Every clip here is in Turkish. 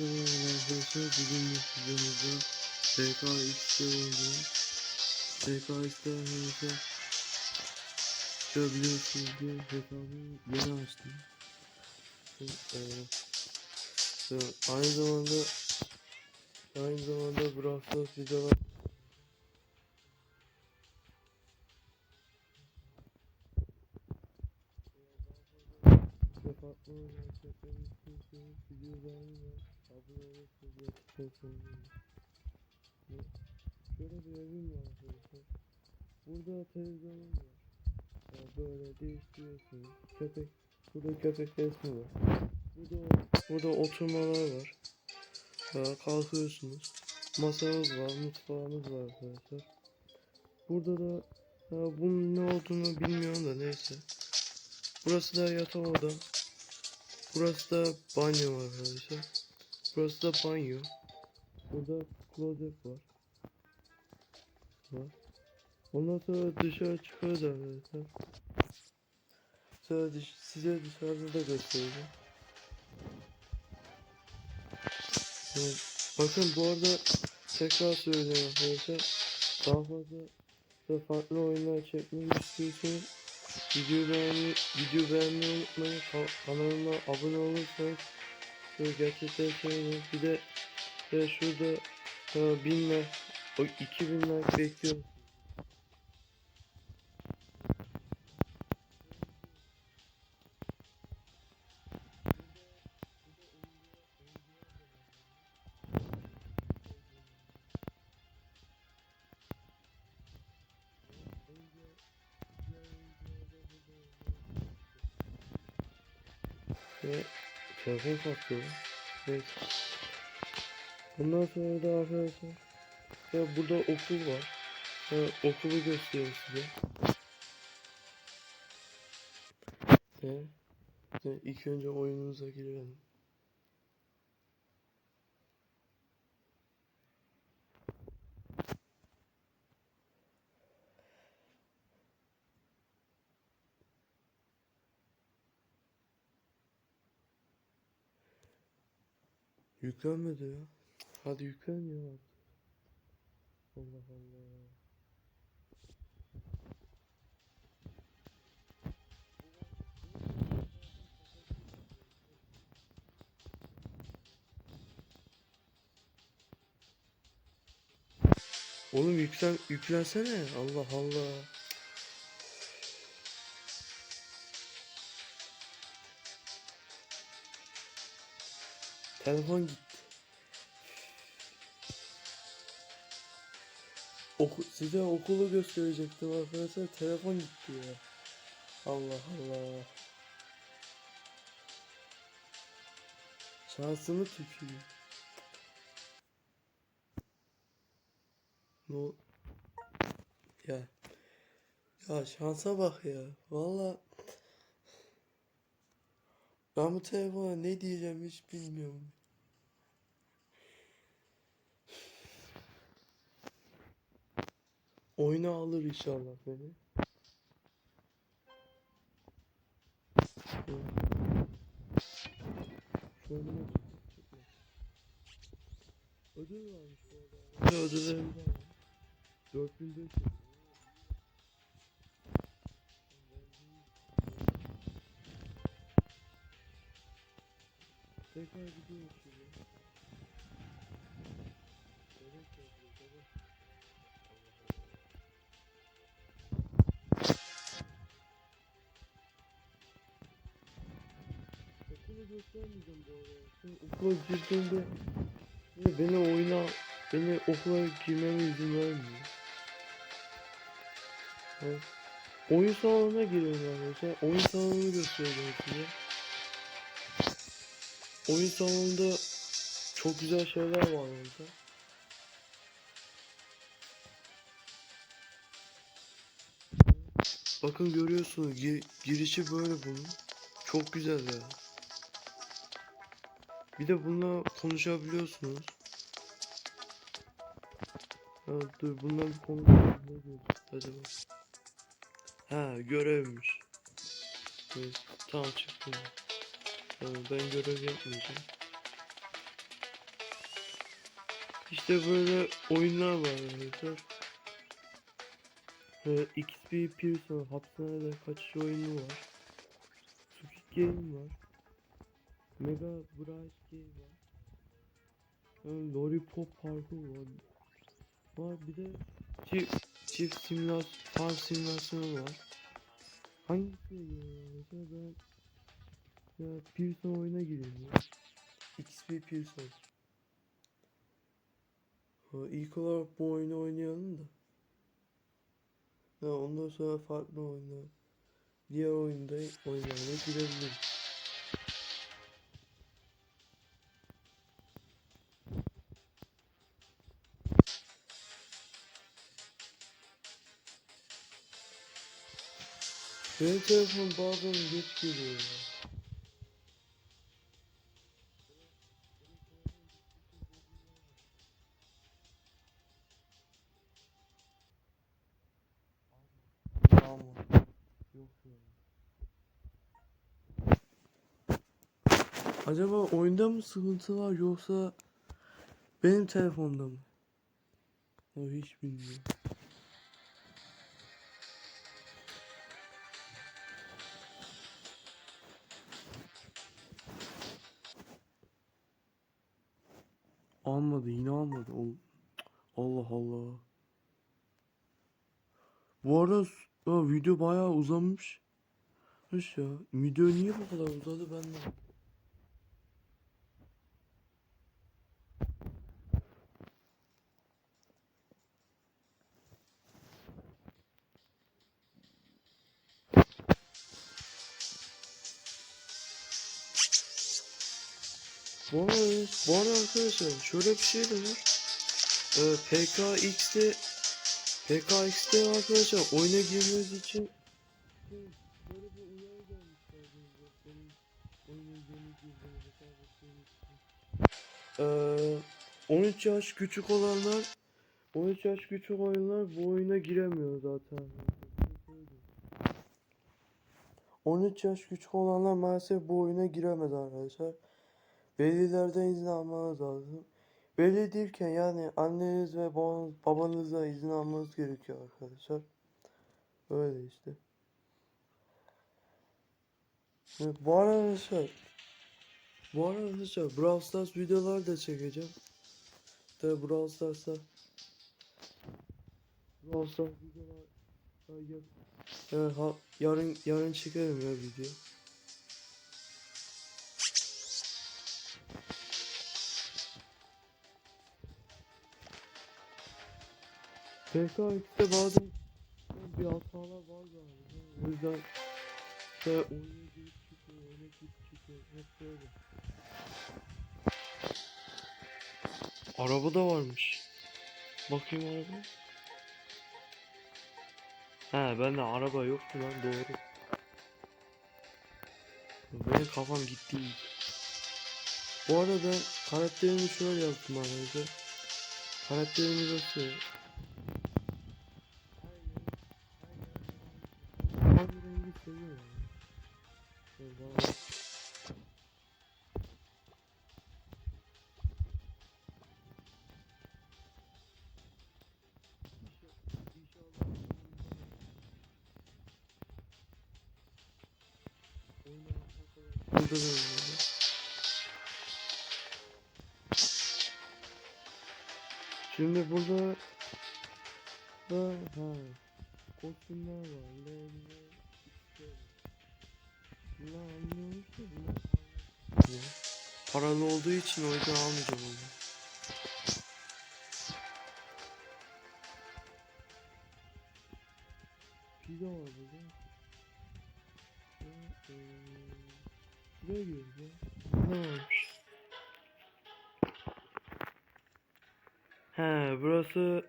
merhaba arkadaşlar. Bugün videomuzda TKX'de oynayacağız. TKX'de arkadaşlar görebiliyorsunuz diye hesabı yeni açtım. Ee, e, aynı zamanda aynı zamanda Brawl videolar farklı oyunlar çekmemi Şöyle bir evim var arkadaşlar. Burada televizyonum var. Ya böyle değiştiriyorsunuz. Köpek, burada köpek resmi var. Burada, burada oturmalar var. Ya kalkıyorsunuz. Masanız var, mutfağınız var arkadaşlar. Burada da ya bunun ne olduğunu bilmiyorum da neyse. Burası da yatak odam. Burası da banyo var arkadaşlar. Burası da banyo. Burada klozet var. Var. Ondan sonra dışarı çıkıyoruz arkadaşlar. Sonra dış- size dışarıda da göstereceğim. Evet. Bakın bu arada tekrar söylüyorum arkadaşlar. Daha fazla farklı oyunlar çekmek istiyorsanız Videoyu beğenmeyi, video beğenmeyi unutmayın. Ka- Kanalıma abone olursanız böyle gerçekten sevinirim. Bir de e, şurada e, 1000 like, o 2000 like bekliyorum. Ve telefon patlıyor. Evet. Ondan sonra da arkadaşlar ya burada okul var. Ha, okulu göstereyim size. Ve, ve ilk önce oyunumuza girelim. Yüklenmedi ya. Hadi yüklen ya. Allah Allah. Oğlum yüklen yüklensene. Allah Allah. Telefon gitti. Oku, size okulu gösterecektim arkadaşlar. Telefon gitti ya. Allah Allah. Şansımı tükürüyor. Ne ol- Ya. Ya şansa bak ya. Valla. Ben bu telefona ne diyeceğim hiç bilmiyorum. Oyuna alır inşallah beni. Şöyle. Ödül varmış bu arada. Var. 4500. Tekrar gidiyoruz şimdi. Evet, evet, evet. Okulu göstermeyeceğim bu arada. Sen okula girdiğinde beni oyna, beni okula girmeme izin vermiyor. Evet. Oyun salonuna giriyorum arkadaşlar. Oyun salonunu göstereceğim size. Oyun salonunda çok güzel şeyler var orada. Bakın görüyorsunuz gir- girişi böyle bunun. Çok güzel ya. Bir de bununla konuşabiliyorsunuz. Ha, dur bundan bir konuşalım. Acaba? Ha görevmiş. Evet, tamam çıktım. Ben görev yapmayacağım. İşte böyle oyunlar var arkadaşlar. Ee, XP Pearson hapishanede kaçış oyunu var. Squid Game var. Mega Bright Game var. Yani Lollipop Parkur var. Var bir de çift, çift simülasyon, farm simülasyonu var. Hangisi giriyor? Mesela ben ya Pearson oyuna gireyim ya. XP Pearson. Ha, ilk olarak bu oyunu oynayalım da. Ya ondan sonra farklı oyunlar. Diğer oyunda oyunlarına girebiliriz. Benim telefon bazen geç geliyor ya. Acaba oyunda mı sıkıntı var yoksa benim telefonda mı? O hiç bilmiyorum. Almadı yine almadı. Allah Allah. Bu arada video bayağı uzamış. Ya. Video niye bu kadar uzadı ben de. Bu arada, bu arada arkadaşlar şöyle bir şey de var. Ee, PKX'de PKX'de arkadaşlar oyuna girmeniz için böyle bir uyarı bize. Benim oyuna yeni için. Ee, 13 yaş küçük olanlar 13 yaş küçük olanlar bu oyuna giremiyor zaten. 13 yaş küçük olanlar maalesef bu oyuna giremez arkadaşlar. Velilerden izin almanız lazım. Veli değilken yani anneniz ve babanız, babanızla izin almanız gerekiyor arkadaşlar. Öyle işte. Evet, bu arkadaşlar bu arkadaşlar Brawl Stars videolar da çekeceğim. De Brawl Stars'ta Brawl Stars videolar. Evet, ha, yarın yarın çekerim ya video. PKX'de bazen bir hatalar var galiba. O yüzden işte oyuna girip çıkıyor, oyuna girip çıkıyor. Hep böyle. Araba da varmış. Bakayım araba. He ben de araba yoktu lan doğru. Benim kafam gitti. Bu arada karakterimi şöyle yaptım arkadaşlar. Karakterimi göstereyim. Burada da öyle. Şimdi burada da ha kostümler var. İşte. Bunlar anlıyormuş da bunlar. Paralı olduğu için o yüzden almayacağım onu. Pizza var burada. Şuraya gidiyoruz ya. Ne varmış? He burası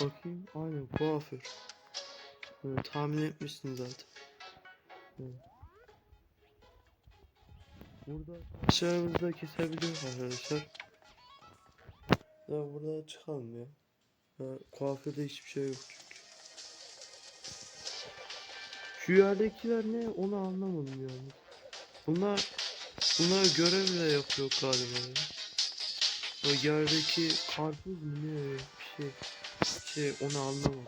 Bakayım aynen kuaför. Evet, tahmin etmişsin zaten. Evet. Burada saçlarımızı da kesebiliyoruz arkadaşlar. Ya burada çıkalım ya. ya. Kuaförde hiçbir şey yok Şu yerdekiler ne onu anlamadım yani. Bunlar Bunlar görev bile yapıyor galiba ya. O yerdeki karpuz mu ne bir şey. Şey onu anlamadım.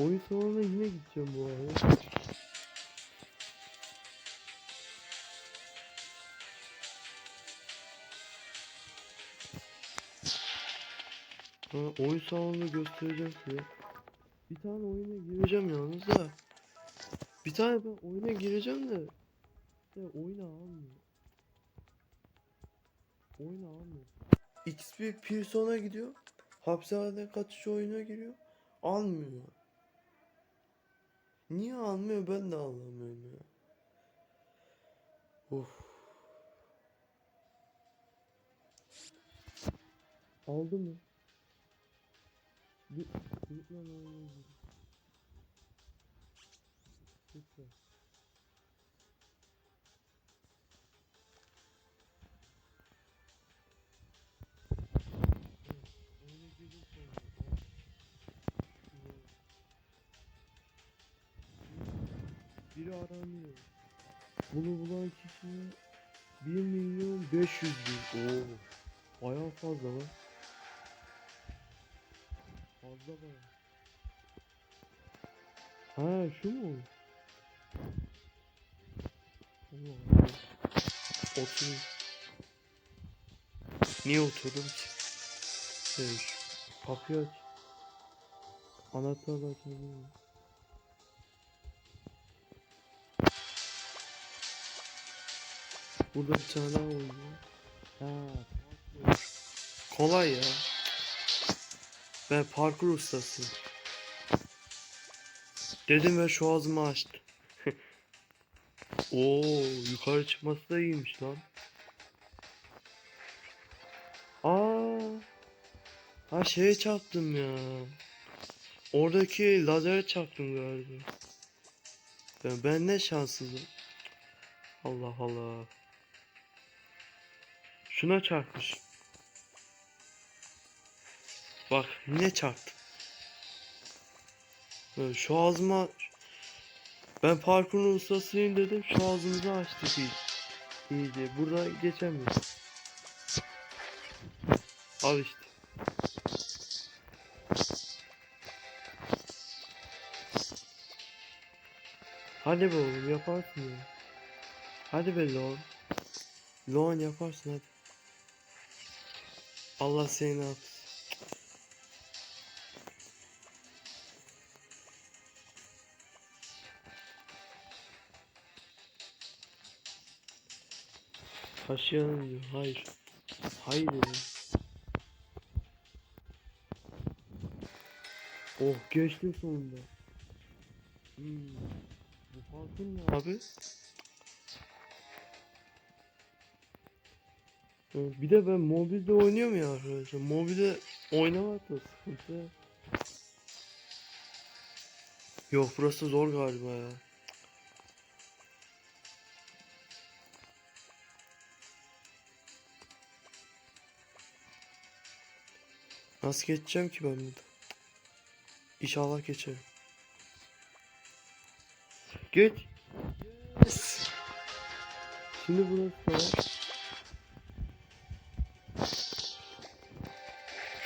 Oyun sonuna yine gideceğim bu arada. Ha, oyun salonunu göstereceğim size. Bir tane oyuna gireceğim yalnız da. Bir tane ben oyuna gireceğim de. De oyuna almıyor. Oyuna almıyor. XP Pearson'a gidiyor. Hapishaneden kaçışı oyuna giriyor. Almıyor. Niye almıyor ben de anlamıyorum ya. Of. Aldı mı? Lütfen. Lütfen. Biri aranıyor. Bunu bulan kişi 1 milyon 500 bin. Oo. Bayağı fazla lan. Fazla bayağı. Ha şu mu? Allah Allah. Oturayım. Niye oturdum ki? Şey, kapıyı aç. Anahtarla açabilirim. Burada bir tane daha var. Ha. Kolay ya. Ben parkur ustasıyım. Dedim ve şu ağzımı açtı. Oo, yukarı çıkması da iyiymiş lan. Aa. Ha şeye çarptım ya. Oradaki lazere çarptım galiba. Ben, ben ne şanssızım. Allah Allah. Şuna çarpmış. Bak yine çarptı. Böyle şu ağzıma ben parkurun ustasıyım dedim şu ağzımızı açtık iyi. İyice burada geçemiyorum. Al işte. Hadi be oğlum yaparsın ya. Hadi be Lon. Lon yaparsın hadi. Allah seni ne yapsın. Taşıyalım diyor. Hayır. Hayır dedim. Oh geçtim sonunda. Hmm. Bu farkın ne abi? Ee, Bir de ben mobilde oynuyorum ya arkadaşlar. Mobilde oynamak da sıkıntı. Yok burası zor galiba ya. Nasıl geçeceğim ki ben burada? İnşallah geçerim. Geç. Yes. Şimdi burası var.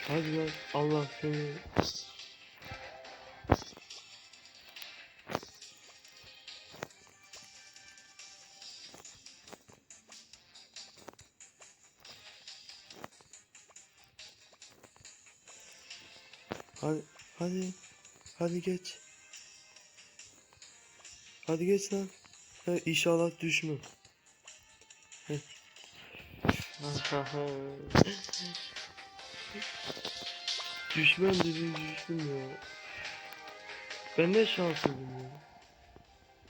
Hadi lan Allah seni. Hadi geç. Hadi geç lan. He, inşallah düşme. Düşmem dedi düştüm ya. Ben ne şanslıydım ya.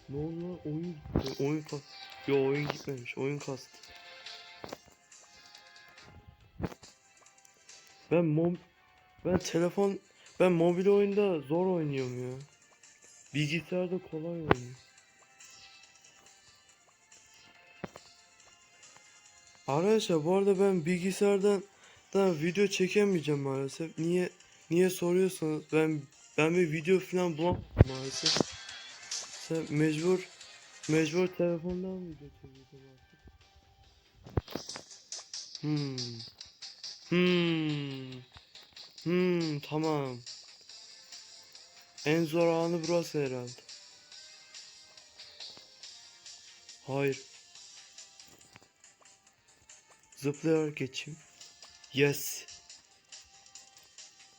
Ne oldu lan oyun gitti. Oyun kast. Yo oyun gitmemiş. Oyun kastı. Ben mom ben telefon ben mobil oyunda zor oynuyorum ya. Bilgisayarda kolay oynuyorum. Arkadaşlar bu arada ben bilgisayardan da video çekemeyeceğim maalesef. Niye niye soruyorsanız ben ben bir video falan bulamadım maalesef. Sen mecbur mecbur telefondan video çekeceğim artık. Hmm. Hmm. Hmm tamam. En zor anı burası herhalde. Hayır. Zıplayarak geçeyim. Yes.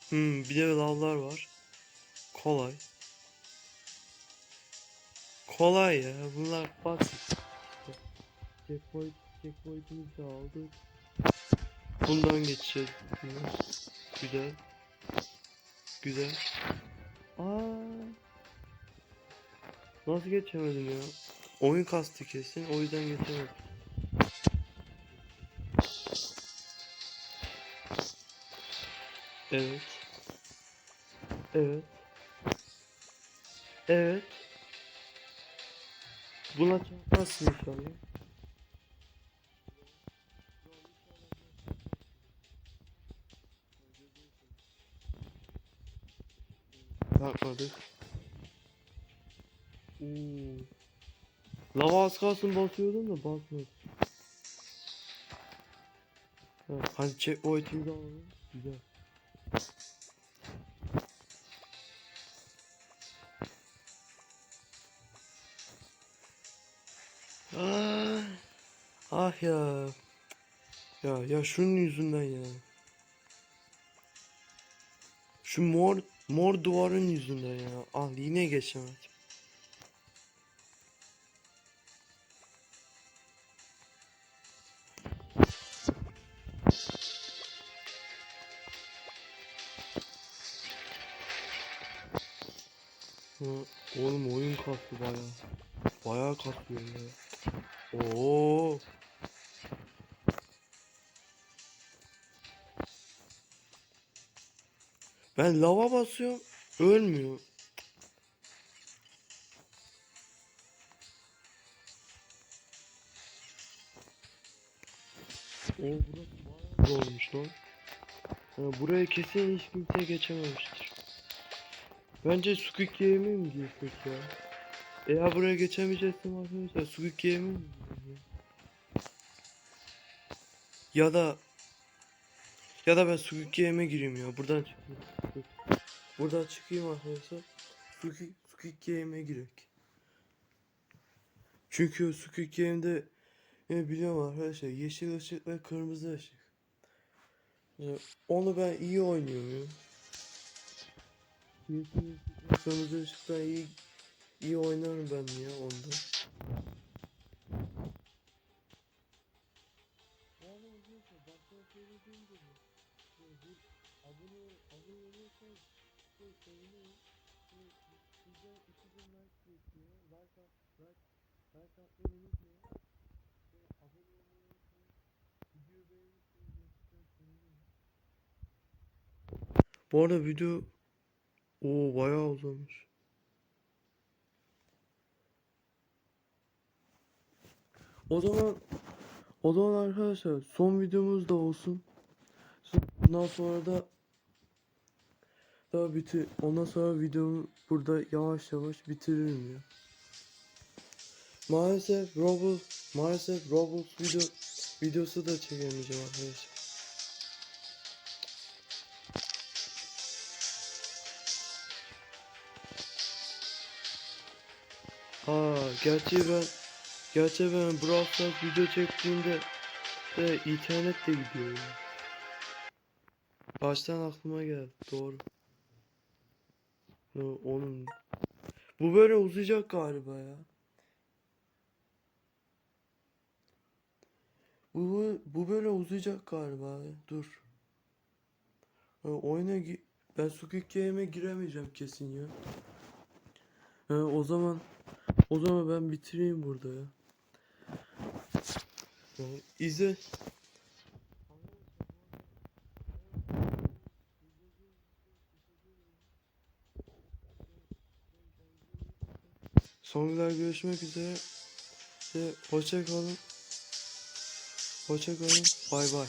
Hmm, bir de lavlar var. Kolay. Kolay ya. Bunlar basit. Checkpoint, checkpoint'imizi aldık. Bundan geçeceğiz. Güzel. Güzel. Aa. Nasıl geçemedim ya? Oyun kastı kesin. O yüzden geçemedim. Evet. Evet. Evet. Buna çarparsın inşallah. Çarpmadık. Oo. Lava az kalsın basıyordum da basmadı. Ha, o etini de alalım. Güzel. Ah, ah ya. Ya ya şunun yüzünden ya. Şu mor mor duvarın yüzünden ya. Ah yine geçemedim. Ha, oğlum oyun kastı baya. Baya kasıyor ya. Oo. Ben lava basıyorum. Ölmüyor. O burası bayağı zormuş lan. Ha, buraya kesin hiç kimse geçememiştir. Bence Squid Game'e mi girsek ya? Eğer buraya geçemeyeceksem arkadaşlar Squid Game'e mi girsek ya? Ya da ya da ben Game'e gireyim ya. Buradan çıkayım. Buradan çıkayım arkadaşlar. Squid Game'e girek. Çünkü Squid Game'de biliyorum arkadaşlar yeşil ışık ve kırmızı ışık. Yani onu ben iyi oynuyorum. Yeşil ışık ve kırmızı ışıktan iyi iyi oynarım ben ya onda. Abone abone olursanız çok sevinirim. İki bin like bekliyor. Like like, like atmayı unutmayın. Abone olmayı unutmayın. Videoyu beğenirseniz gerçekten sevinirim. Bu arada video o bayağı uzamış. O zaman o zaman arkadaşlar son videomuz da olsun. Ondan sonra da daha bitir. Ondan sonra videomu burada yavaş yavaş bitiririm ya. Maalesef Roblox maalesef Roblox video videosu da çekemeyeceğim arkadaşlar. Aa, gerçi ben gerçi ben Brawl video çektiğimde de internet de gidiyor ya. Baştan aklıma geldi. Doğru. Ha, Onun. Bu böyle uzayacak galiba ya. Bu, bu, böyle uzayacak galiba. Dur. Ha, oyuna gi ben Squid Game'e giremeyeceğim kesin ya. Ha, o zaman o zaman ben bitireyim burada ya. Ha, izle. Son videoda görüşmek üzere. Ve hoşça kalın. Hoşça kalın. Bay bay.